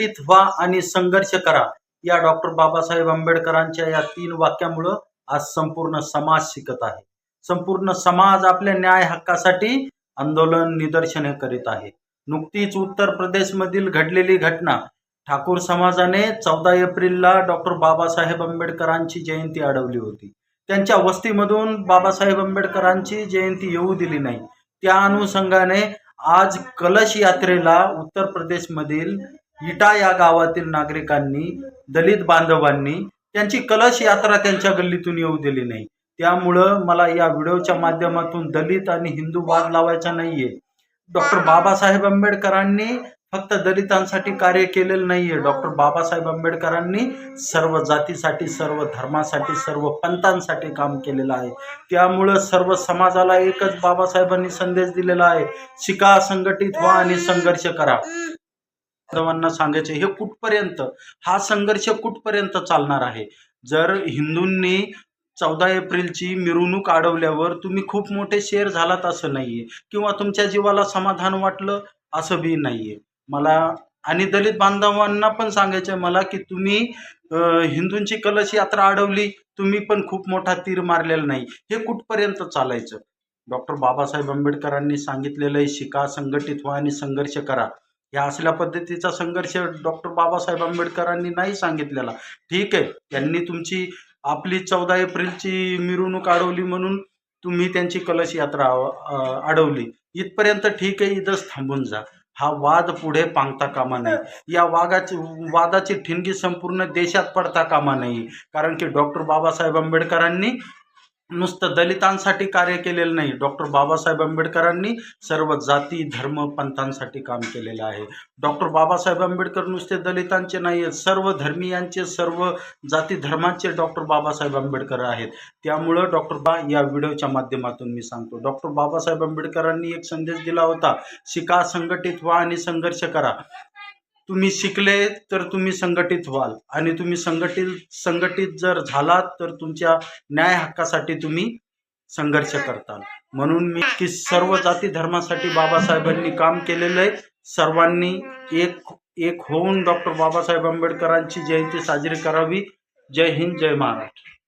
संघटित व्हा आणि संघर्ष करा. या डॉक्टर बाबासाहेब आंबेडकरांच्या या तीन वाक्यामुळं आज संपूर्ण समाज शिकत आहे. संपूर्ण समाज आपल्या न्याय हक्कासाठी आंदोलन निदर्शने करीत आहे. नुकतीच उत्तर प्रदेशमधील घडलेली घटना ठाकूर समाजाने चौदा एप्रिलला डॉक्टर बाबासाहेब आंबेडकरांची जयंती अडवली होती. त्यांच्या वस्तीमधून बाबासाहेब आंबेडकरांची जयंती येऊ दिली नाही. त्या अनुषंगाने आज कलश यात्रेला उत्तर प्रदेशमधील इटा या गावातील नागरिकांनी दलित बांधवांनी त्यांची कलश यात्रा त्यांच्या गल्लीतून येऊ दिली नाही. त्यामुळं मला या व्हिडिओच्या माध्यमातून दलित आणि हिंदू वाद लावायचा नाहीये. डॉक्टर बाबासाहेब आंबेडकरांनी फक्त दलितांसाठी कार्य केलेलं नाहीये. डॉक्टर बाबासाहेब आंबेडकरांनी सर्व जातीसाठी सर्व धर्मासाठी सर्व पंथांसाठी काम केलेलं आहे. त्यामुळं सर्व समाजाला एकच बाबासाहेबांनी संदेश दिलेला आहे. शिका संघटित व्हा आणि संघर्ष करा. बांधवांना सांगायचे हे कुठपर्यंत? हा संघर्ष कुठपर्यंत चालणार आहे? जर हिंदूंनी चौदा एप्रिलची मिरवणूक अडवल्यावर तुम्ही खूप मोठे शेअर झालात असं नाहीये. किंवा तुमच्या जीवाला समाधान वाटलं असं बी नाहीये. मला आणि दलित बांधवांना पण सांगायचं आहे मला की तुम्ही हिंदूंची कलश यात्रा अडवली तुम्ही पण खूप मोठा तीर मारलेला नाही. हे कुठपर्यंत चालायचं? डॉक्टर बाबासाहेब आंबेडकरांनी सांगितलेलं आहे शिका संघटित व्हा आणि संघर्ष करा. ह्या असल्या पद्धतीचा संघर्ष डॉक्टर बाबासाहेब आंबेडकरांनी नाही सांगितलेला. ठीक आहे त्यांनी तुमची आपली चौदा एप्रिलची मिरवणूक अडवली म्हणून तुम्ही त्यांची कलश यात्रा अडवली. इथपर्यंत ठीक आहे इथंच थांबून जा. हा वाद पुढे पांगता कामा नाही या वागाची वादाची ठिणगी संपूर्ण देशात पडता कामा नाही कारण की डॉक्टर बाबासाहेब आंबेडकरांनी नुसतं दलितांसाठी कार्य केलेलं नाही. डॉक्टर बाबासाहेब आंबेडकरांनी सर्व जाती धर्म पंथांसाठी काम केलेलं आहे. डॉक्टर बाबासाहेब आंबेडकर नुसते दलितांचे नाही आहेत सर्व धर्मीयांचे सर्व जाती धर्मांचे डॉक्टर बाबासाहेब आंबेडकर आहेत. त्यामुळं डॉक्टर बा या व्हिडिओच्या माध्यमातून मी सांगतो. डॉक्टर बाबासाहेब आंबेडकरांनी एक संदेश दिला होता शिका संघटित व्हा आणि संघर्ष करा. तुम्ही शिकले तर तुम्ही संघटित व्हाल. आणि तुम्ही संघटित संघटित जर झालात तर तुमच्या न्याय हक्कासाठी तुम्ही संघर्ष करताल. म्हणून मी की सर्व जाती धर्मासाठी बाबासाहेबांनी काम केलेलं आहे. सर्वांनी एक एक होऊन डॉक्टर बाबासाहेब आंबेडकरांची जयंती साजरी करावी. जय हिंद जय महाराष्ट्र.